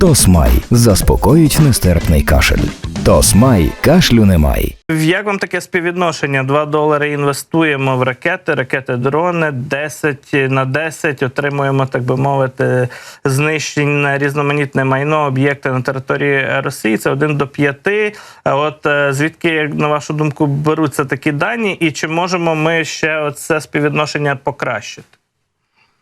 Тосмай заспокоїть нестерпний кашель. Тосмай кашлю немає. Як вам таке співвідношення? 2 долари інвестуємо в ракети, ракети-дрони, 10 на 10 отримуємо, так би мовити, знищення різноманітне майно, об'єкти на території Росії. Це 1 до 5. А От е, звідки, як на вашу думку, беруться такі дані, і чи можемо ми ще оце співвідношення покращити?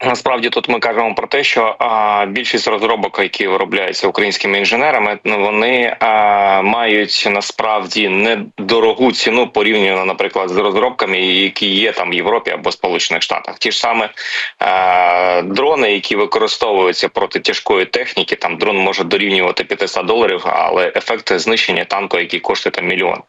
Насправді тут ми кажемо про те, що а, більшість розробок, які виробляються українськими інженерами, ну вони а, мають насправді недорогу ціну порівняно, наприклад, з розробками, які є там в Європі або Сполучених Штатах. Ті ж саме а, дрони, які використовуються проти тяжкої техніки, там дрон може дорівнювати 500 доларів, але ефект знищення танку, який коштує там мільйон.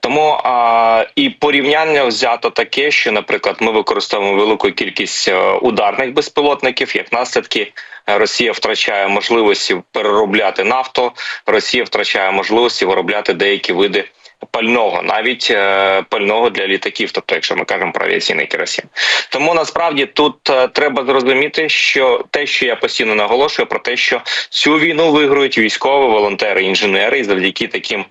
Тому а, і порівняння взято таке, що, наприклад, ми використовуємо велику кількість е, ударних безпілотників. Як наслідки, Росія втрачає можливості переробляти нафту, Росія втрачає можливості виробляти деякі види. Пального, навіть е, пального для літаків, тобто, якщо ми кажемо про авіаційний керосин. Тому насправді тут е, треба зрозуміти, що те, що я постійно наголошую, про те, що цю війну виграють військові, волонтери, інженери, і завдяки таким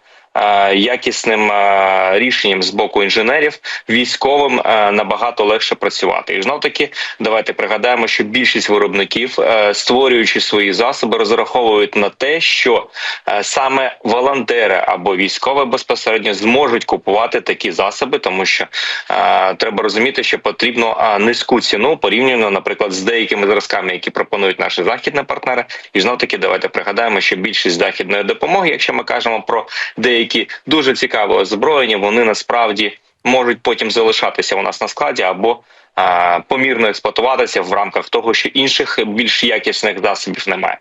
якісним е, рішенням з боку інженерів військовим е, набагато легше працювати. І знов таки давайте пригадаємо, що більшість виробників, е, створюючи свої засоби, розраховують на те, що е, саме волонтери або військові безпосередньо зможуть купувати такі засоби, тому що е, треба розуміти, що потрібно е, низьку ціну порівняно, наприклад, з деякими зразками, які пропонують наші західні партнери. І знов таки давайте пригадаємо, що більшість західної допомоги, якщо ми кажемо про деякі дуже цікаво озброєні, вони насправді можуть потім залишатися у нас на складі або а, помірно експлуатуватися в рамках того, що інших більш якісних засобів немає.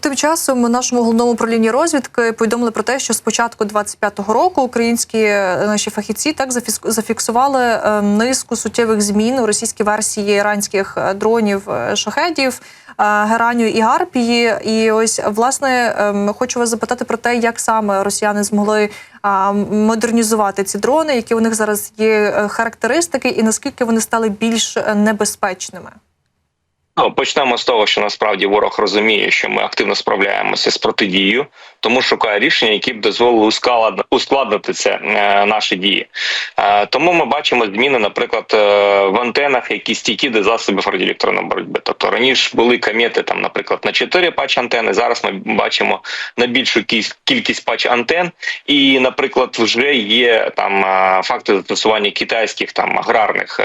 Тим часом нашому головному управлінні розвідки повідомили про те, що з початку 25-го року українські е, наші фахівці так зафіксували е, низку суттєвих змін у російській версії іранських е, дронів е, шахедів, е, Гераню і Гарпії. І ось власне хочу вас запитати про те, як саме росіяни змогли модернізувати ці дрони, які у них зараз є е, характеристики, і наскільки вони стали більш е, небезпечними. Ну, почнемо з того, що насправді ворог розуміє, що ми активно справляємося з протидією, тому шукає рішення, які б дозволили ускладнити це е, наші дії. Е, тому ми бачимо зміни, наприклад, е, в антенах, які стійкі до засобів радіоелектронної боротьби. Тобто раніше були кам'єти, там, наприклад, на 4 патч антени. Зараз ми бачимо на більшу кіль- кількість патч антен, і, наприклад, вже є там е, факти застосування китайських там аграрних е,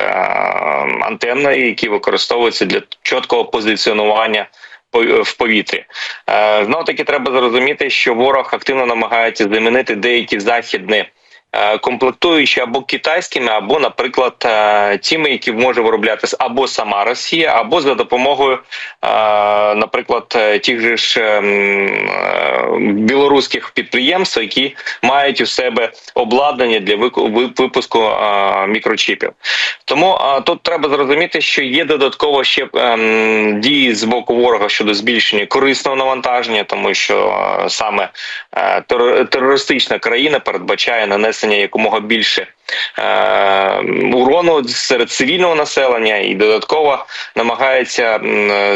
антенн, які використовуються для чіткого позиціонування по- в повітрі. Е, Знов таки треба зрозуміти, що ворог активно намагається замінити деякі західні. Е, Комплектуючи або китайськими, або, наприклад, е, тими, які може виробляти або сама Росія, або за допомогою, е, наприклад, тих же ж ем, білоруських підприємств, які мають у себе обладнання для випуску мікрочіпів. Тому тут треба зрозуміти, що є додатково ще ем, дії з боку ворога щодо збільшення корисного навантаження, тому що саме терористична країна передбачає нанесення якомога більше е, урону серед цивільного населення і додатково намагається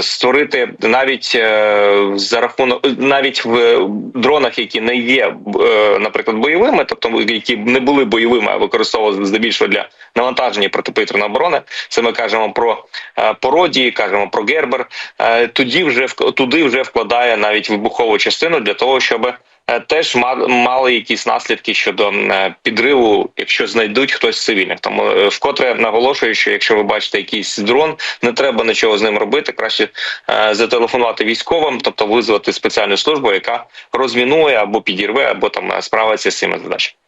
створити навіть е, за рахунок навіть в дронах, які не є е, наприклад бойовими, тобто які не були бойовими, а використовувалися здебільшого для навантаження протиповітряної оборони. Це ми кажемо про е, пародії, кажемо про гербер. Е, Тоді вже туди вже вкладає навіть вибухову частину для того, щоб теж ма- мали якісь наслідки щодо е, підриву, якщо знайдуть хтось цивільних. Тому е, вкотре наголошую, що якщо ви бачите якийсь дрон, не треба нічого з ним робити. Краще е, зателефонувати військовим, тобто визвати спеціальну службу, яка розмінує або підірве, або там е, справиться з цими задачами.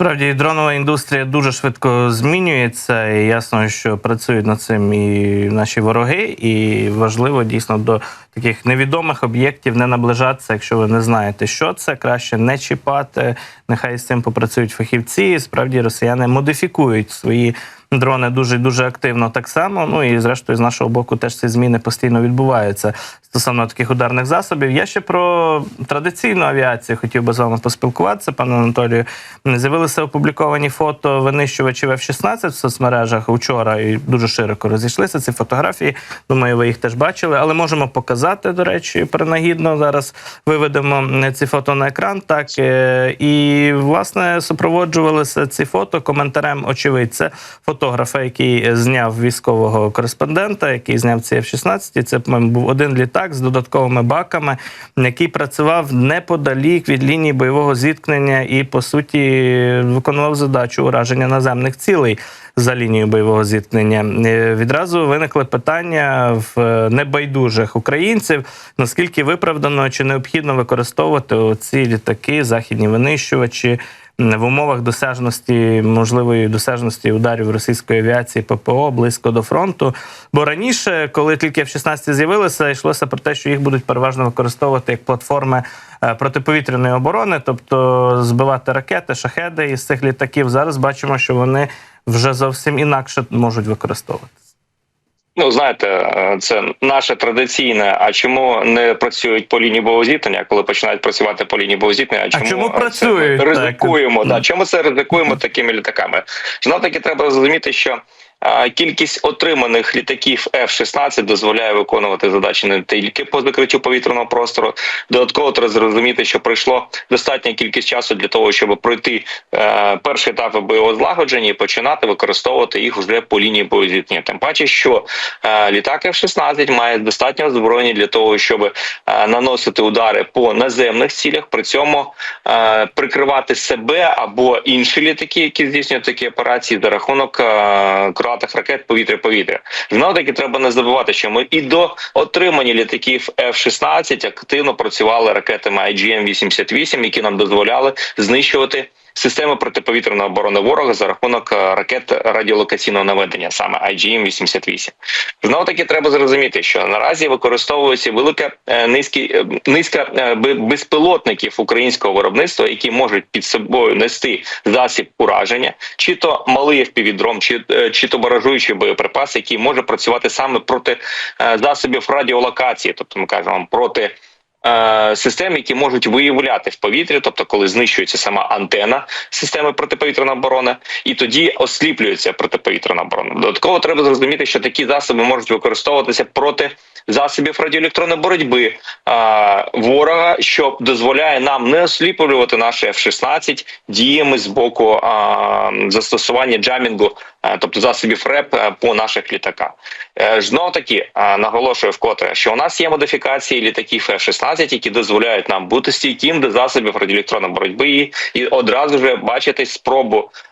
Справді, дронова індустрія дуже швидко змінюється, і ясно, що працюють над цим і наші вороги, і важливо дійсно до таких невідомих об'єктів не наближатися, якщо ви не знаєте, що це, краще не чіпати. Нехай з цим попрацюють фахівці. Справді, росіяни модифікують свої дрони дуже дуже активно так само. Ну і зрештою, з нашого боку, теж ці зміни постійно відбуваються стосовно таких ударних засобів. Я ще про традиційну авіацію хотів би з вами поспілкуватися, пане Анатолію. З'явилися опубліковані фото винищувачів F-16 в соцмережах вчора і дуже широко розійшлися ці фотографії. Думаю, ви їх теж бачили, але можемо показати, до речі, принагідно. Зараз виведемо ці фото на екран. Так е, і власне супроводжувалися ці фото коментарем очевидця, фотографа, який зняв військового кореспондента, який зняв ці F-16. Це по-моєму, був один літак з додатковими баками, який працював неподалік від лінії бойового зіткнення і по суті виконував задачу ураження наземних цілей за лінією бойового зіткнення. Е, Відразу виникли питання в е, небайдужих українців: наскільки виправдано чи необхідно використовувати ці літаки, західні винищувачі. В умовах досяжності можливої досяжності ударів російської авіації ППО близько до фронту. Бо раніше, коли тільки F-16 з'явилися, йшлося про те, що їх будуть переважно використовувати як платформи е, протиповітряної оборони, тобто збивати ракети, шахеди із цих літаків. Зараз бачимо, що вони вже зовсім інакше можуть використовувати. Ну, знаєте, е, це наше традиційне. А чому не працюють по лінії бовозіткнення, коли починають працювати по лінії бовозіткнення? А чому, чому працюють ризикуємо? так? Да. Чому це ризикуємо такими літаками? Знов таки треба зрозуміти, що а, кількість отриманих літаків F-16 дозволяє виконувати задачі не тільки по закриттю повітряного простору. Додатково треба зрозуміти, що пройшло достатня кількість часу для того, щоб пройти е, перші етапи бойового злагодження і починати використовувати їх вже по лінії боєзіткнення. Тим паче, що е, літак F-16 має достатньо озброєння для того, щоб е, наносити удари по наземних цілях, при цьому прикривати себе або інші літаки, які здійснюють такі операції за рахунок е, крилатих ракет повітря-повітря. Знову таки треба не забувати, що ми і до отримання літаків F-16 активно працювали ракетами IGM-88, які нам дозволяли знищувати. Системи протиповітряної оборони ворога за рахунок е, ракет радіолокаційного наведення, саме IGM-88. Знову таки треба зрозуміти, що наразі використовується велика е, е, низка безпілотників українського виробництва, які можуть під собою нести засіб ураження, чи то малий FPV-дрон, чи, чи то баражуючий боєприпас, який може працювати саме проти засобів радіолокації, тобто ми кажемо проти. Е, Систем, які можуть виявляти в повітрі, тобто коли знищується сама антена системи протиповітряної оборони, і тоді осліплюється протиповітряна оборона. Додатково треба зрозуміти, що такі засоби можуть використовуватися проти засобів радіоелектронної боротьби а, ворога, що дозволяє нам не осліплювати наші F-16 діями з боку а, застосування джамінгу, тобто засобів РЕП по наших літаках. Знову Знов таки наголошую вкотре, що у нас є модифікації літаків F-16, які дозволяють нам бути стійким до засобів радіоелектронної боротьби і, одразу вже бачити спробу е,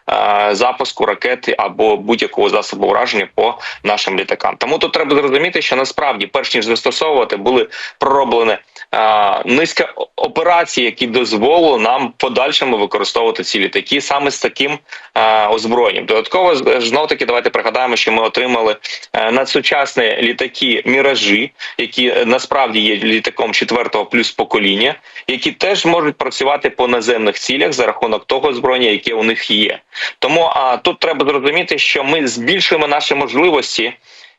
запуску ракети або будь-якого засобу ураження по нашим літакам. Тому тут треба зрозуміти, що насправді, перш ніж застосовувати, були пророблені е, низка операцій, які дозволили нам в подальшому використовувати ці літаки саме з таким е, озброєнням. Додатково знов таки давайте пригадаємо, що ми отримали е, надсучасні літаки міражі, які е, насправді є літаком четвертого плюс покоління, які теж можуть працювати по наземних цілях за рахунок того озброєння, яке у них є. Тому а, тут треба зрозуміти, що ми збільшуємо наші можливості.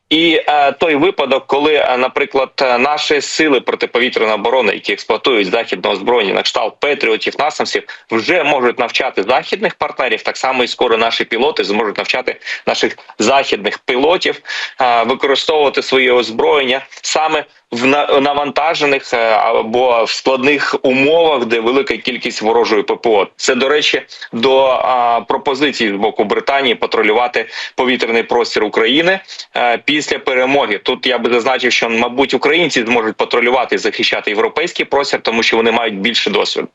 І е, той випадок, коли, е, наприклад, е, наші сили протиповітряної оборони, які експлуатують західне озброєння на кшталт Петріотів, насамсів, вже можуть навчати західних партнерів. Так само і скоро наші пілоти зможуть навчати наших західних пілотів е, використовувати своє озброєння саме в на- навантажених е, або в складних умовах, де велика кількість ворожої ППО. Це до речі до а, пропозицій з боку Британії патрулювати повітряний простір України е, після перемоги. Тут я би зазначив, що мабуть українці зможуть патрулювати захищати європейський простір, тому що вони мають більше досвіду.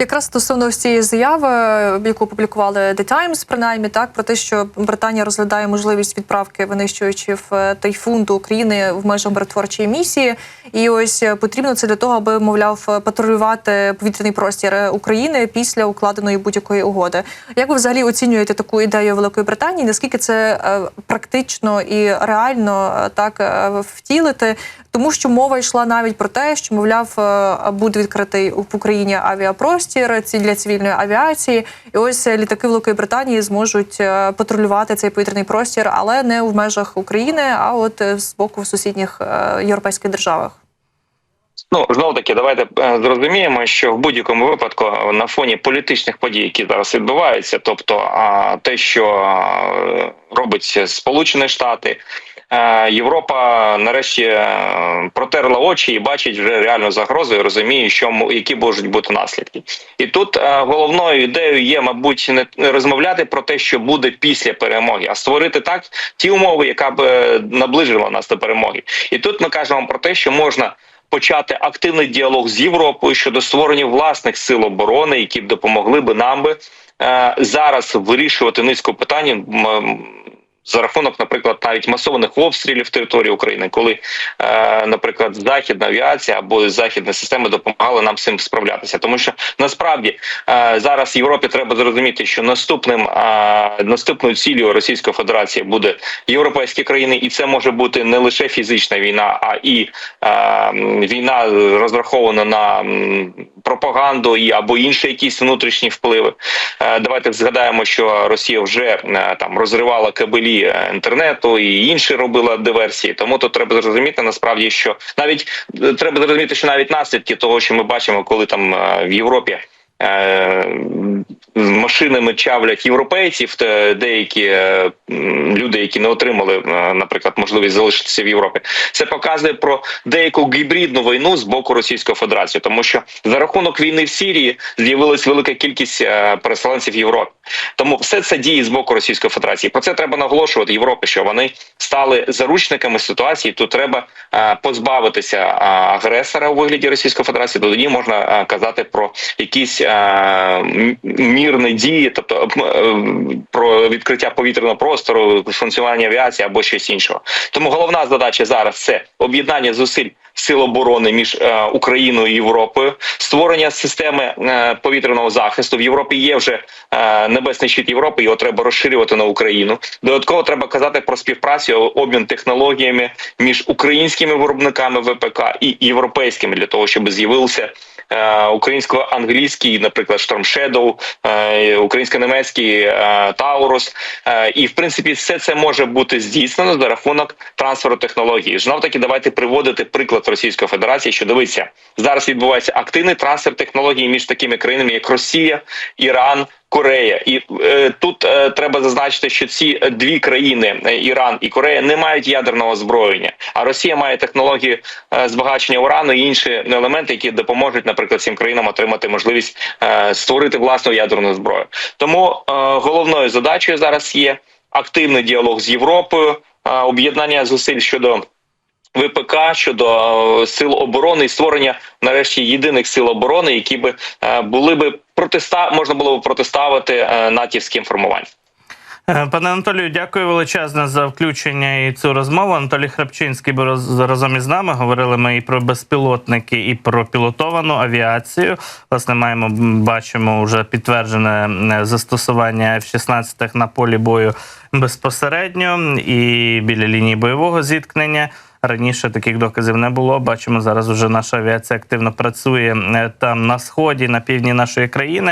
Якраз стосовно цієї заяви, яку опублікували The Times, принаймні так про те, що Британія розглядає можливість відправки винищувачів е, тайфун до України в межах миротворчої місії, і ось е, потрібно це для того, аби мовляв патрулювати повітряний простір е, України після укладеної будь-якої угоди. Як ви взагалі оцінюєте таку ідею Великої Британії? Наскільки це е, практично і реально е, так е, втілити? Тому що мова йшла навіть про те, що мовляв е, буде відкритий в Україні авіапростір для цивільної авіації, і ось е, літаки Великої Британії зможуть е, патрулювати цей повітряний простір, але не в межах України, а от з боку в сусідніх європейських державах. Ну знову таки, давайте зрозуміємо, що в будь-якому випадку на фоні політичних подій, які зараз відбуваються, тобто те, що робить Сполучені Штати. Е, Європа нарешті е, протерла очі і бачить вже реальну загрозу і розуміє, що які можуть бути наслідки. І тут е, головною ідеєю є, мабуть, не- розмовляти про те, що буде після перемоги, а створити так ті умови, яка б е, наближила нас до перемоги. І тут ми кажемо про те, що можна почати активний діалог з Європою щодо створення власних сил оборони, які б допомогли би нам би е, зараз вирішувати низку питань. За рахунок, наприклад, навіть масованих обстрілів території України, коли, е, наприклад, західна авіація або західні системи допомагали нам цим справлятися, тому що насправді е, зараз Європі треба зрозуміти, що наступним е, наступною цілею Російської Федерації буде європейські країни, і це може бути не лише фізична війна, а і е, війна розрахована на пропаганду і або інші якісь внутрішні впливи. Е, Давайте згадаємо, що Росія вже е, там розривала кабелі е, інтернету і інші робила диверсії. Тому тут треба зрозуміти насправді, що навіть е, треба зрозуміти, що навіть наслідки того, що ми бачимо, коли там е, в Європі. Машинами чавлять європейців, деякі люди, які не отримали, наприклад, можливість залишитися в Європі, це показує про деяку гібридну війну з боку Російської Федерації, тому що за рахунок війни в Сирії з'явилась велика кількість переселенців в Європі. Тому все це діє з боку Російської Федерації. Про це треба наголошувати Європі, що вони стали заручниками ситуації. Тут треба е, позбавитися е, агресора у вигляді Російської Федерації. Тоді можна е, казати про якісь мірні дії, тобто про відкриття повітряного простору, функціонування авіації або щось іншого. Тому головна задача зараз це об'єднання зусиль сил оборони між е, Україною і Європою, створення системи е, повітряного захисту. В Європі є вже е, небесний щит Європи. Його треба розширювати на Україну. Додатково треба казати про співпрацю, обмін технологіями між українськими виробниками ВПК і європейськими для того, щоб з'явився. Е, Українсько-англійський, наприклад, е, українсько-німецький е, Таурус, Е, і в принципі все це може бути здійснено за рахунок трансферу технологій. Знов таки, давайте приводити приклад Російської Федерації, що дивиться зараз відбувається активний трансфер технологій між такими країнами, як Росія, Іран. Корея, і е, тут е, треба зазначити, що ці дві країни е, Іран і Корея не мають ядерного озброєння, а Росія має технології е, збагачення урану і інші елементи, які допоможуть, наприклад, цим країнам отримати можливість е, створити власну ядерну зброю. Тому е, головною задачею зараз є активний діалог з Європою, е, об'єднання зусиль щодо. ВПК щодо е, сил оборони і створення нарешті єдиних сил оборони, які би е, були би протиста можна було б протиставити е, натівським формуванням. Пане Анатолію, дякую величезне за включення і цю розмову. Анатолій Храпчинський був разом із нами. Говорили ми і про безпілотники, і про пілотовану авіацію. Власне, маємо бачимо вже підтверджене застосування F-16 на полі бою безпосередньо і біля лінії бойового зіткнення. Раніше таких доказів не було. Бачимо зараз. Уже наша авіація активно працює е, там на сході, на півдні нашої країни.